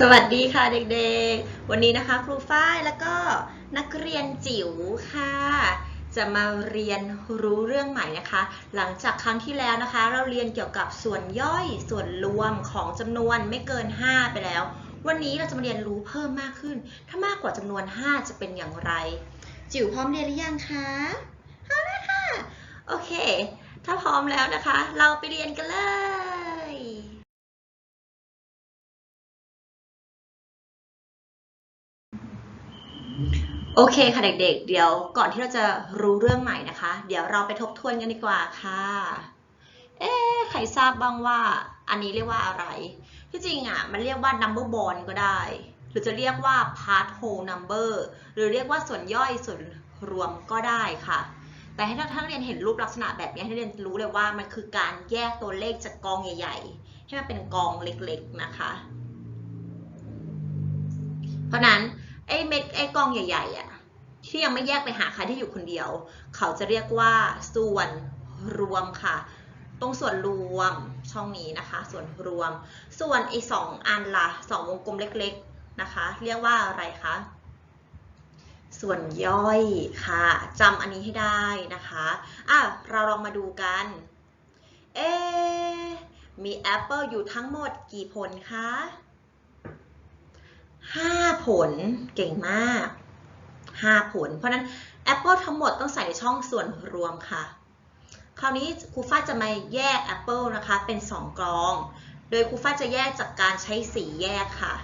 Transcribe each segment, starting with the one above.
สวัสดีค่ะเด็กๆ วันนี้นะคะครูฝ้ายแล้วก็นักเรียนจิ๋วค่ะ จะมาเรียนรู้เรื่องใหม่นะคะ หลังจากครั้งที่แล้วนะคะ เราเรียนเกี่ยวกับส่วนย่อยส่วนรวมของจำนวนไม่เกิน 5 ไปแล้ว วันนี้เราจะมาเรียนรู้เพิ่มมากขึ้น ถ้ามากกว่าจำนวน 5 จะเป็นอย่างไร จิ๋วพร้อมเรียนหรือยังคะพร้อมแล้วค่ะ โอเค ถ้าพร้อมแล้วนะคะ เราไปเรียนกันเลย โอเคค่ะเด็กๆ เดี๋ยวก่อนที่เราจะรู้เรื่องใหม่นะคะ เดี๋ยวเราไปทบทวนกันดีกว่าค่ะ เอ๊ใครทราบบ้างว่า อันนี้เรียกว่าอะไร ที่จริงอะมันเรียกว่า number bond ก็ได้ หรือจะเรียกว่า part whole number หรือเรียกว่าส่วนย่อยส่วนรวมก็ได้ค่ะ แต่ให้ถ้านักเรียนเห็นรูปลักษณะแบบนี้ให้เรียนรู้เลยว่ามันคือการแยกตัวเลขจากกองใหญ่ ๆ ให้มันเป็นกองเล็กๆนะคะ เพราะนั้น ไอ้เม็ดไอ้กองใหญ่ๆอะที่ยังไม่แยกไปหาใครที่อยู่คนเดียว เขาจะเรียกว่าส่วนรวมค่ะ ตรงส่วนรวมช่องนี้นะคะ ส่วนรวม ส่วนไอ้สองอันละสองวงกลมเล็กๆนะคะ เรียกว่าอะไรคะส่วนย่อยค่ะจำอันนี้ให้ได้นะคะอะเราลองมาดูกัน เอ๊มีแอปเปิลอยู่ทั้งหมดกี่ผลคะ ผลเก่งมากห้าผล เพราะนั้นแอปเปิลทั้งหมดต้องใส่ในช่องส่วนรวมค่ะ คราวนี้ครูฟ้าจะมาแยกแอปเปิลนะคะเป็น 2กรอง โดยครูฟ้าจะแยกจากการใช้สีแยกค่ะ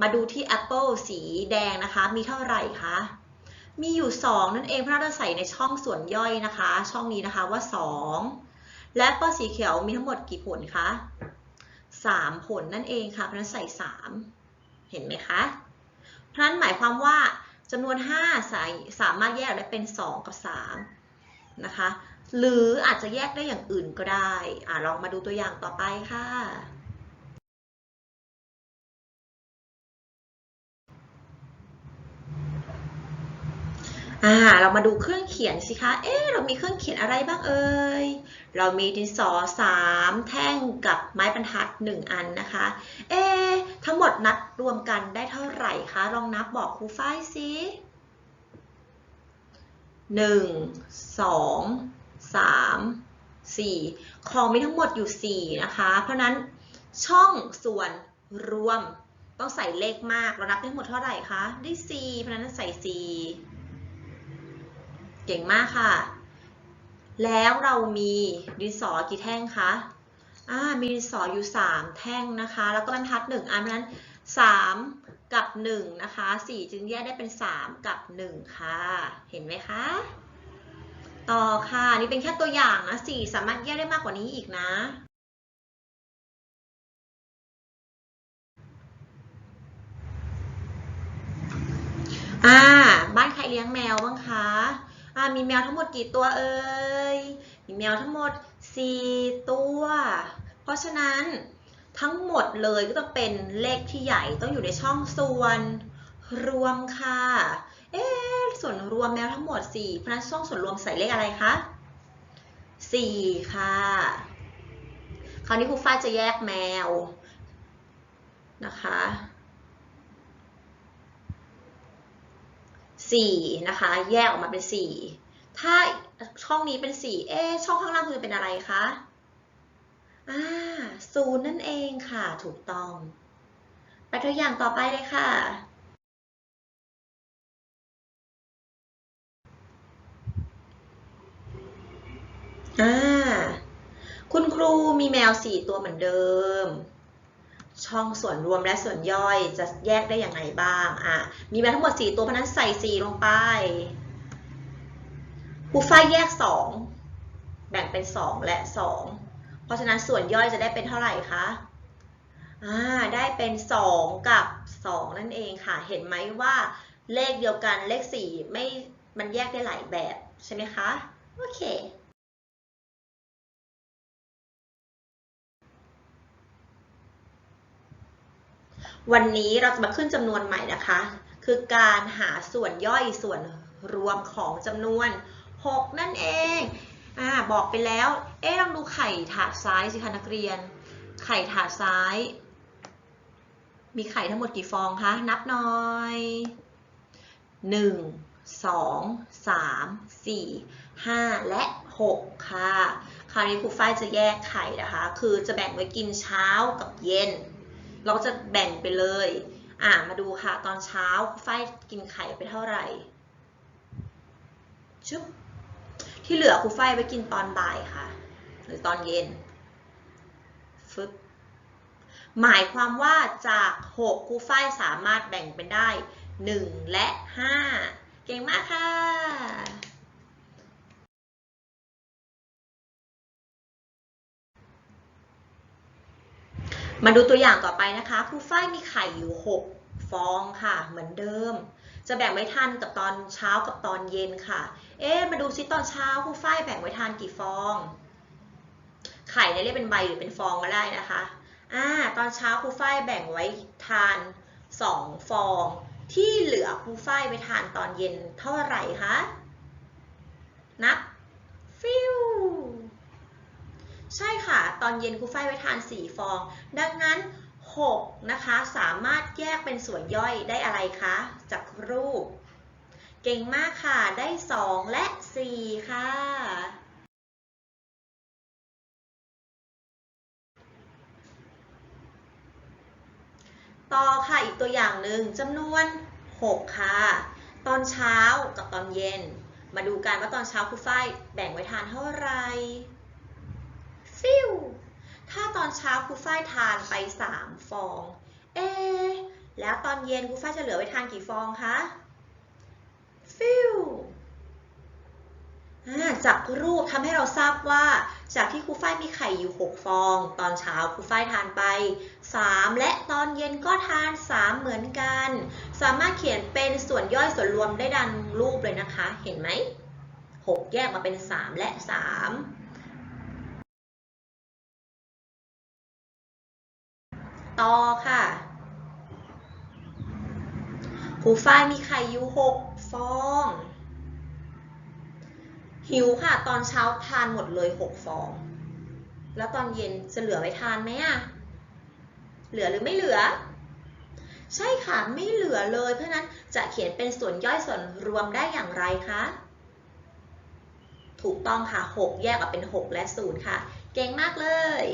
มาดูที่แอปเปิลสีแดงนะคะมีเท่าไหร่คะมีอยู่ 2 นั่นเองเพราะเราจะใส่ในช่องส่วนย่อยนะคะ ช่องนี้นะคะว่า 2 และแอสีเขียวมีทั้งหมดกี่ผลคะสามผลนั่นเองค่ะเพราะนั้นใส่สาม เห็นไหมคะ เพราะนั้นหมายความว่าจำนวน 5 สายสามารถแยกได้เป็น 2 กับ 3 นะคะ หรืออาจจะแยกได้อย่างอื่นก็ได้อ่าลองมาดูตัวอย่างต่อไปค่ะ อ่าเรามาดูเครื่องเขียนสิคะ เอ๊ะเรามีเครื่องเขียนอะไรบ้างเอ่ย เรามีดินสอ3แท่งกับไม้บรรทัด1อันนะคะ เอ๊ะทั้งหมดนับรวมกันได้เท่าไหร่คะ ลองนับบอกครูฝ้ายสิหนึ่งสองสามสี่ของมีทั้งหมดอยู่4นะคะ เพราะนั้นช่องส่วนรวมต้องใส่เลขมาก เรานับได้ทั้งหมดเท่าไหร่คะ ได้4เพราะนั้นใส่4 เก่งมากค่ะ แล้วเรามีดินสอกี่แท่งคะอ่ามีดินสออยู่ 3 แท่งนะคะ แล้วก็บรรทัด1อันเพราะฉะนั้น 3 กับ 1 นะคะ 4 จึงแยกได้เป็น 3 กับ 1 ค่ะ เห็นไหมคะ ต่อค่ะ นี่เป็นแค่ตัวอย่างนะ 4 สามารถแยกได้มากกว่านี้อีกนะอ่า บ้านใครเลี้ยงแมวบ้างคะ มีแมวทั้งหมดกี่ตัวเอ่ย มีแมวทั้งหมด 4 ตัว เพราะฉะนั้นทั้งหมดเลยก็ต้องเป็นเลขที่ใหญ่ต้องอยู่ในช่องส่วนรวมค่ะ เอ๊ะส่วนรวมแมวทั้งหมด 4 เพราะฉะนั้นช่องส่วนรวมใส่เลขอะไรคะ 4 ค่ะ คราวนี้ครูฟ้าจะแยกแมวนะคะ สี่นะคะ แยกออกมาเป็นสี่ถ้าช่องนี้เป็นสี่เอ๊ช่องข้างล่างคือเป็นอะไรคะอ่าศูนย์นั่นเองค่ะ ถูกต้อง ไปตัวอย่างต่อไปเลยค่ะ อ่า คุณครูมีแมวสี่ตัวเหมือนเดิม ช่องส่วนรวมและส่วนย่อยจะแยกได้อย่างไรบ้างอะมีมวทั้งหมด 4 ตัวเพราะฉะนั้นใส่ 4 ลงไปครูฝ้ายแยก 2 แบ่งเป็น 2 และ 2 เพราะฉะนั้นส่วนย่อยจะได้เป็นเท่าไหร่คะอ่าได้เป็น 2 กับ 2 นั่นเองค่ะ เห็นไหมว่าเลขเดียวกันเลข 4 ไม่มันแยกได้หลายแบบใช่ไหมคะ โอเค วันนี้เราจะมาขึ้นจำนวนใหม่นะคะ คือการหาส่วนย่อยส่วนรวมของจำนวน 6 นั่นเองอ่าบอกไปแล้ว เอ๊ะลองดูไข่ถาดซ้ายสิคะนักเรียน ไข่ถาดซ้าย มีไข่ทั้งหมดกี่ฟองคะ นับหน่อยหนึ่งสองสามสี่ห้าและหกค่ะ คราวนี้ครูฝ้ายจะแยกไข่นะคะ คือจะแบ่งไว้กินเช้ากับเย็น เราจะแบ่งไปเลย อ่ามาดูค่ะ ตอนเช้าครูฝ้ายกินไข่ไปเท่าไหร่ชุบที่เหลือครูฝ้ายไปกินตอนบ่ายค่ะ หรือตอนเย็นฟึบหมายความว่าจาก 6ครูฝ้ายสามารถแบ่งเป็นได้ 1 และ 5 เก่งมากค่ะ มาดูตัวอย่างต่อไปนะคะครูฝ้ายมีไข่อยู่ 6 ฟองค่ะ เหมือนเดิม จะแบ่งไว้ทานกับตอนเช้ากับตอนเย็นค่ะ เอ๊ะมาดูซิตอนเช้าครูฝ้ายแบ่งไว้ทานกี่ฟอง ไข่เนี่ยเรียกเป็นใบหรือเป็นฟองก็ได้นะคะอ่าตอนเช้าครูฝ้ายแบ่งไว้ทาน 2 ฟอง ที่เหลือครูฝ้ายไปทานตอนเย็นเท่าไหร่คะนับฟิว ใช่ค่ะ ตอนเย็นครูฝ้ายไปทาน 4 ฟอง ดังนั้น 6 นะคะ สามารถแยกเป็นส่วนย่อยได้อะไรคะ จากรูป เก่งมากค่ะ ได้ 2 และ 4 ค่ะ ต่อค่ะ อีกตัวอย่างหนึ่งจำนวน 6 ค่ะ ตอนเช้ากับตอนเย็น มาดูกันว่าตอนเช้าครูฝ้ายแบ่งไว้ทานเท่าไหร่ ฟิวถ้าตอนเช้าครูฝ้ายทานไป 3 ฟอง เอ๊แล้วตอนเย็นครูฝ้ายจะเหลือไว้ทานกี่ฟองคะ ฟิวจากรูปทำให้เราทราบว่า จากที่ครูฝ้ายมีไข่อยู่ 6 ฟอง ตอนเช้าครูฝ้ายทานไป 3 และตอนเย็นก็ทาน 3 เหมือนกัน สามารถเขียนเป็นส่วนย่อยส่วนรวมได้ดังรูปเลยนะคะ เห็นไหม 6 แยกมาเป็น 3 และ 3 ต่อค่ะครูฝ้ายมีไข่อยู่6ฟอง หิวค่ะ ตอนเช้าทานหมดเลย6ฟอง แล้วตอนเย็นจะเหลือไว้ทานไหมอะเหลือหรือไม่เหลือ ใช่ค่ะ ไม่เหลือเลย เพราะนั้นจะเขียนเป็นส่วนย่อยส่วนรวมได้อย่างไรคะถูกต้องค่ะ 6 แยกออกเป็น 6 และ 0 ค่ะ เก่งมากเลย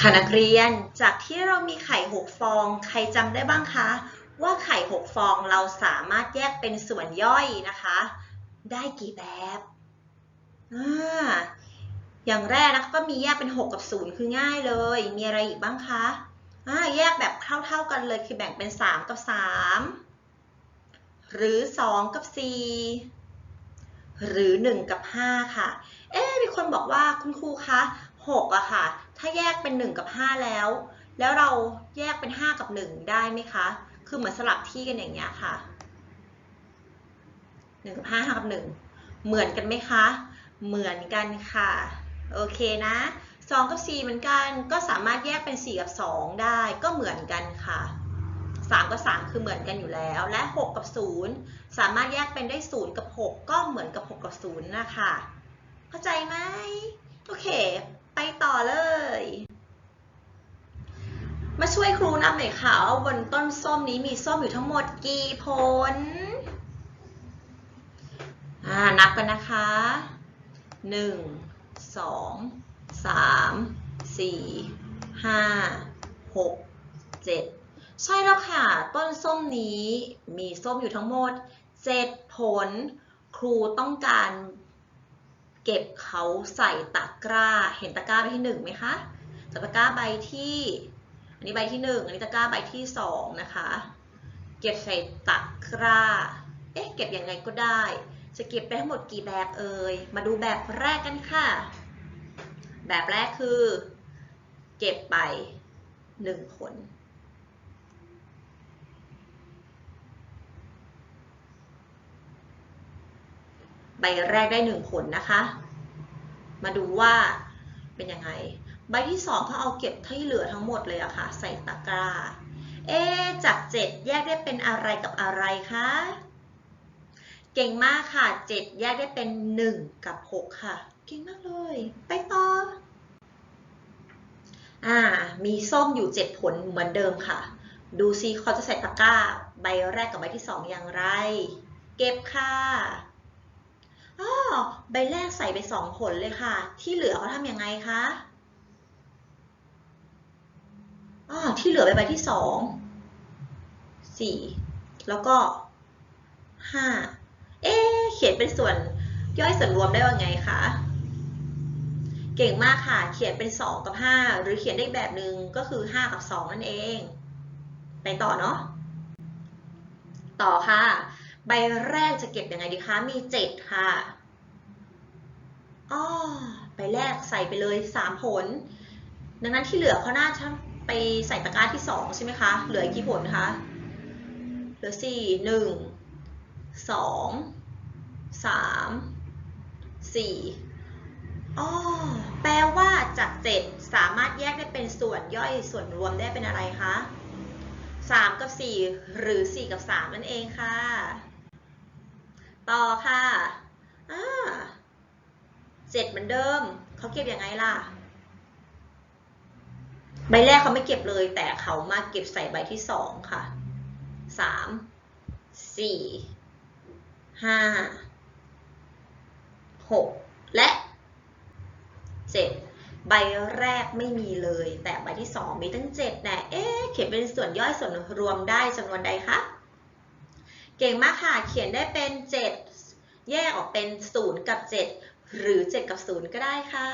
ค่ะนักเรียนจากที่เรามีไข่ 6 ฟอง ใครจำได้บ้างคะ ว่าไข่ 6 ฟองเราสามารถแยกเป็นส่วนย่อยนะคะ ได้กี่แบบอ่าอย่างแรกนะคะก็มีแยกเป็น 6 กับ 0 คือง่ายเลย มีอะไรอีกบ้างคะอ่าแยกแบบเท่าๆกันเลยคือแบ่งเป็น 3 กับ 3 หรือ 2 กับ 4 หรือ 1 กับ 5 ค่ะ เอ๊มีคนบอกว่าคุณครูคะ 6อะค่ะ ถ้าแยกเป็น 1 กับ 5 แล้ว แล้วเราแยกเป็น 5 กับ 1 ได้ไหมคะ คือเหมือนสลับที่กันอย่างเงี้ยค่ะ 1 กับ 5 5 กับ 1 เหมือนกันไหมคะ เหมือนกันค่ะ โอเคนะ 2 กับ 4 เหมือนกัน ก็สามารถแยกเป็น 4 กับ 2 ได้ ก็เหมือนกันค่ะ3กับ3คือเหมือนกันอยู่แล้ว และ 6 กับ 0 สามารถแยกเป็นได้ 0 กับ 6 ก็เหมือนกับ 6 กับ 0 นะคะ เข้าใจไหมโอเค ไปต่อเลย มาช่วยครูนับหน่อยค่ะว่าบนต้นส้มนี้มีส้มอยู่ทั้งหมดกี่ผล อ่า นับกันนะคะหนึ่งสองสามสี่ห้าหกเจ็ดใช่แล้วค่ะ ต้นส้มนี้มีส้มอยู่ทั้งหมดเจ็ดผล ครูต้องการ เก็บเขาใส่ตะกร้า เห็นตะกร้าใบที่หนึ่งไหมคะตะกร้าใบที่ อันนี้ใบที่หนึ่งอันนี้ตะกร้าใบที่สองนะคะ เก็บใส่ตะกร้า เอ๊ะ เก็บยังไงก็ได้ จะเก็บไปทั้งหมดกี่แบบเอ่ย มาดูแบบแรกกันค่ะ แบบแรกคือ เก็บไปหนึ่งผล ใบแรกได้หนึ่งผลนะคะ มาดูว่าเป็นยังไง ใบที่สองเขาเอาเก็บที่เหลือทั้งหมดเลยอะค่ะ ใส่ตะกร้า เอ๊จากเจ็ดแยกได้เป็นอะไรกับอะไรคะเเก่งมากค่ะ 7 แยกได้เป็น 1 กับ 6 ค่ะ เก่งมากเลย ไปต่ออ่ามีส้มอยู่ 7 ผลเหมือนเดิมค่ะ ดูซิเขาจะใส่ตะกร้า ใบแรกกับใบที่ 2 อย่างไร เก็บค่ะ อ๋อใบแรกใส่ไป2ผลเลยค่ะ ที่เหลือเขาทำยังไงคะอ๋อที่เหลือไปใบที่2 4แล้วก็5เอ๊เขียนเป็นส่วนย่อยส่วนรวมได้ว่าไงคะเก่งมากค่ะ เขียนเป็น 2 กับ 5 หรือเขียนได้แบบหนึ่งก็คือ 5 กับ 2 นั่นเอง ไปต่อเนาะ ต่อค่ะ ใบแรกจะเก็บยังไงดีคะ มี 7 ค่ะอ๋อใบแรกใส่ไปเลย 3 ผล ดังนั้นที่เหลือเขาน่าจะไปใส่ตะกร้าที่ 2 ใช่ไหมคะ เหลือกกี่ผลคะ เหลือ 4 1 2 3 4อ๋อแปลว่าจาก 7 สามารถแยกได้เป็นส่วนย่อยส่วนรวมได้เป็นอะไรคะ3 กับ 4 หรือ 4 กับ 3 นั่นเองค่ะ ต่อค่ะอ่า7เหมือนเดิม เขาเก็บยังไงล่ะ ใบแรกเขาไม่เก็บเลย แต่เขามาเก็บใส่ใบที่2ค่ะ3 4 5 6และ7ใบแรกไม่มีเลย แต่ใบที่2มีตั้ง7แน่เอ๊ะเขียนเป็นส่วนย่อยส่วนรวมได้จำนวนใดคะ เก่งมากค่ะ เขียนได้เป็น 7 แยกออกเป็น 0 กับ 7 หรือ 7 กับ 0 ก็ได้ค่ะ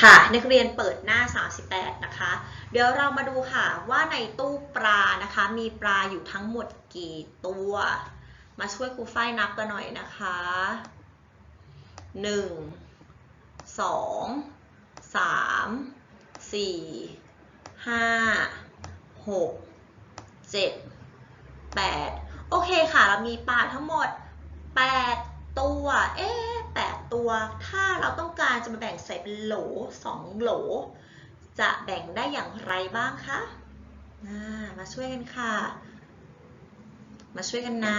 ค่ะ นักเรียนเปิดหน้า 38 นะคะ เดี๋ยวเรามาดูค่ะว่าในตู้ปลานะคะ มีปลาอยู่ทั้งหมดกี่ตัว มาช่วยครูฝ้ายนับกันหน่อยนะคะ 1 2 3 4 5 6 7 8โอเคค่ะ เรามีปลาทั้งหมด8ตัว เอ๊ะ8ตัว ถ้าเราต้องการจะมาแบ่งใส่เป็นโหล2โหล จะแบ่งได้อย่างไรบ้างคะามาช่วยกันค่ะ มาช่วยกันนะ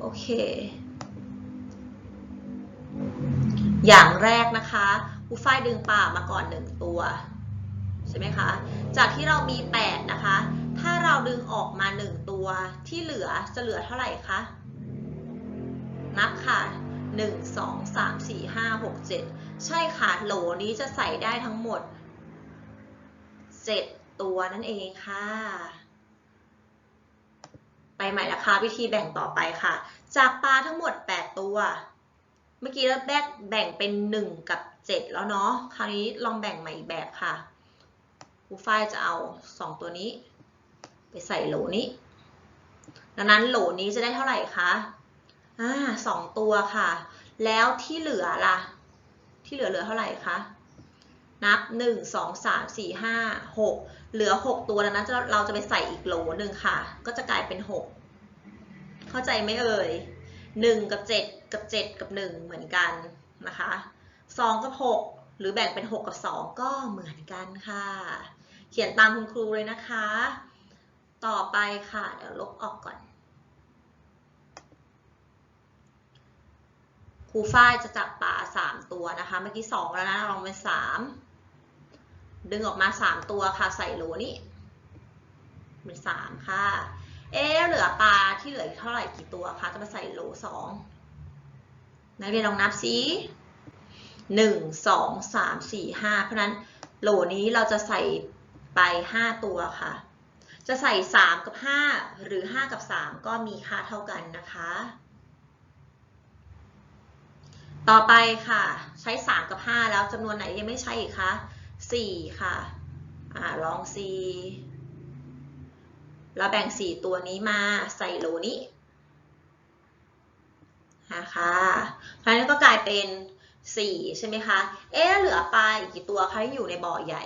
โอเค อย่างแรกนะคะครูฝ้ายดึงปลามาก่อน 1 ตัว ใช่ไหมคะ จากที่เรามี 8 นะคะ ถ้าเราดึงออกมา 1 ตัวที่เหลือจะเหลือเท่าไหร่คะ นับค่ะ 1 2 3 4 5 6 7 ใช่ค่ะ โหลนี้จะใส่ได้ทั้งหมด 7 ตัวนั่นเองค่ะ ไปใหม่นะคะ วิธีแบ่งต่อไปค่ะ จากปลาทั้งหมด 8 ตัว มื่อกี้เราแบ่งแบ่งเป็น 1 กับ 7 แล้วเนาะ คราวนี้ลองแบ่งใหม่อีกแบบค่ะครูฝ้ายจะเอา 2 ตัวนี้ ไปใส่โหลนี้ ดังนั้นโหลนี้จะได้เท่าไหร่คะ อ่าสองตัวค่ะ แล้วที่เหลือล่ะ ที่เหลือเหลือเท่าไหร่คะ นับ 1 2 3 4 5 6 เหลือ 6 ตัวดังนั้นเราจะไปใส่อีกโหลหนึ่งค่ะ ก็จะกลายเป็น 6 เข้าใจไหมเอ่ย 1 กับ 7 กับ 7 กับ 1 เหมือนกันนะคะ2กับ 6 หรือแบ่งเป็น 6 กับ 2 ก็เหมือนกันค่ะ เขียนตามคุณครูเลยนะคะ ต่อไปค่ะ เดี๋ยวลบออกก่อน ครูฝ้ายจะจับปลา3 ตัวนะคะ เมื่อกี้ 2 แล้วนะ ลองเป็น 3 ดึงออกมา 3 ตัวค่ะ ใส่โหลนี้เป็น3ค่ะ เอ๊เหลือปลาที่เหลืออีกเท่าไหร่กี่ตัวคะ จะมาใส่โหล2 นักเรียนลองนับซิ1 2 3 4 5เพราะนั้นโหลนี้เราจะใส่ไป5ตัวค่ะ จะใส่3กับ5หรือ5กับ3ก็มีค่าเท่ากันนะคะ ต่อไปค่ะ ใช้3กับ5แล้วจำนวนไหนยังไม่ใช่อีกคะ4ค่ะอ่าลอง4เราแบ่ง4ตัวนี้มาใส่โหลนี้ นะคะเพราะนั้นก็กลายเป็น 4 ใช่ไหมคะ เอ๊ะเหลือปลาอีกกี่ตัวคะที่อยู่ในบ่อใหญ่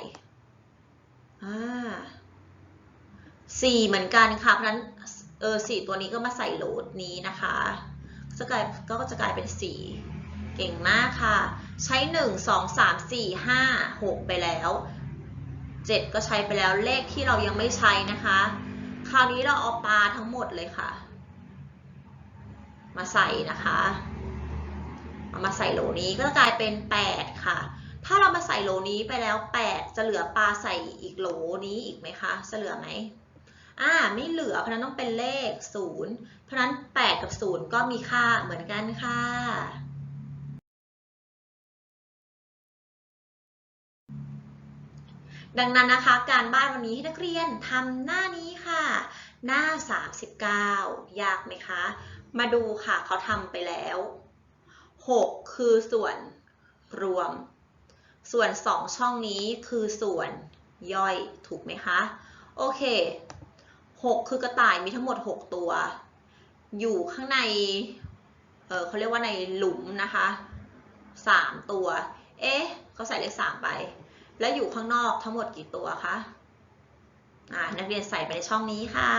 อ่าสี่เหมือนกันค่ะ เพราะฉะนั้นเออสี่ตัวนี้ก็มาใส่โหลดนี้นะคะจะกลายก็จะกลายเป็นสี่เก่งมากค่ะ ใช้1 2 3 4 5 6ไปแล้ว7ก็ใช้ไปแล้วเลขที่เรายังไม่ใช้นะคะ คราวนี้เราเอาปลาทั้งหมดเลยค่ะ มาใส่นะคะเอามาใส่โหลนี้ก็จะกลายเป็น 8 ค่ะ ถ้าเรามาใส่โหลนี้ไปแล้ว 8 จะเหลือปลาใส่อีกโหลนี้อีกไหมคะจะเหลือไหมอ่าไม่เหลือเพราะนั้นต้องเป็นเลข 0 เพราะฉะนั้น 8 กับ 0 ก็มีค่าเหมือนกันค่ะดังนั้นนะคะ การบ้านวันนี้ให้นักเรียนทำหน้านี้ค่ะ หน้า 39 ยากไหมคะ มาดูค่ะเขาทำไปแล้ว 6 คือส่วนรวม ส่วน 2 ช่องนี้คือส่วนย่อยถูกไหมคะ โอเค 6 คือกระต่ายมีทั้งหมด 6 ตัว อยู่ข้างในเออเขาเรียกว่าในหลุมนะคะ 3 ตัว เอ๊ะเขาใส่เลข3ไป แล้วอยู่ข้างนอกทั้งหมดกี่ตัวคะ นักเรียนใส่ไปในช่องนี้ค่ะ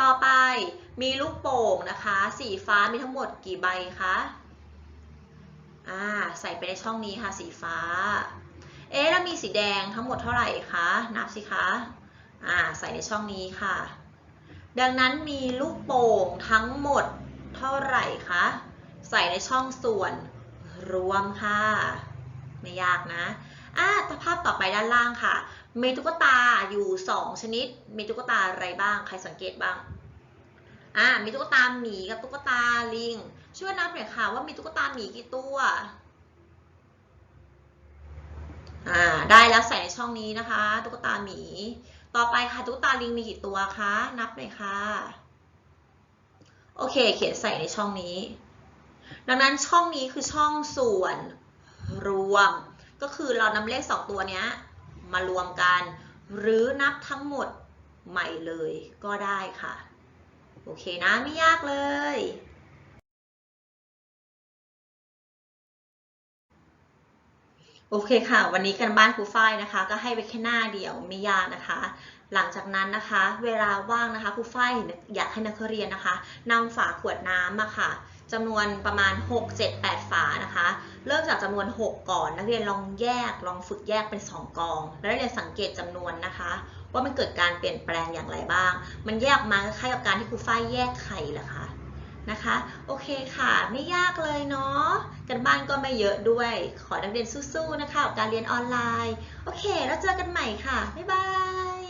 ต่อไปมีลูกโป่งนะคะ สีฟ้ามีทั้งหมดกี่ใบคะอ่าใส่ไปในช่องนี้ค่ะสีฟ้า เอ๊ะแล้วมีสีแดงทั้งหมดเท่าไหร่คะนับสิคะอ่าใส่ในช่องนี้ค่ะ ดังนั้นมีลูกโป่งทั้งหมดเท่าไหร่คะใส่ในช่องส่วนรวมค่ะ ไม่ยากนะอ่าภาพต่อไปด้านล่างค่ะ มีตุ๊กตาอยู่ 2 ชนิด มีตุ๊กตาอะไรบ้าง ใครสังเกตบ้าง อ่า มีตุ๊กตาหมีกับตุ๊กตาลิง ช่วยนับหน่อยค่ะว่ามีตุ๊กตาหมีกี่ตัว อ่า ได้แล้วใส่ในช่องนี้นะคะ ตุ๊กตาหมี ต่อไปค่ะตุ๊กตาลิงมีกี่ตัวคะ นับหน่อยค่ะ โอเค เขียนใส่ในช่องนี้ ดังนั้นช่องนี้คือช่องส่วนรวม ก็คือเรานำเลข 2 ตัวเนี้ย มารวมกัน หรือนับทั้งหมดใหม่เลยก็ได้ค่ะ โอเคนะ ไม่ยากเลย โอเคค่ะ วันนี้กันบ้านครูฝ้ายนะคะ ก็ให้ไปแค่หน้าเดียวไม่ยากนะคะ หลังจากนั้นนะคะ เวลาว่างนะคะครูฝ้ายอยากให้นักเรียนนะคะนำฝาขวดน้ำมาค่ะ จำนวนประมาณ 6 7 8 ฝานะคะ เริ่มจากจำนวน 6 ก่อน นักเรียนลองแยก ลองฝึกแยกเป็น 2 กอง แล้วนักเรียนสังเกตจำนวนนะคะ ว่ามันเกิดการเปลี่ยนแปลงอย่างไรบ้าง มันแยกออกมาคล้ายกับการที่ครูฝ้ายแยกไข่เหรอคะ นะคะ โอเคค่ะ ไม่ยากเลยเนาะ กันบ้านก็ไม่เยอะด้วย ขอนักเรียนสู้ๆนะคะกับการเรียนออนไลน์ โอเค แล้วเจอกันใหม่ค่ะ บ๊ายบาย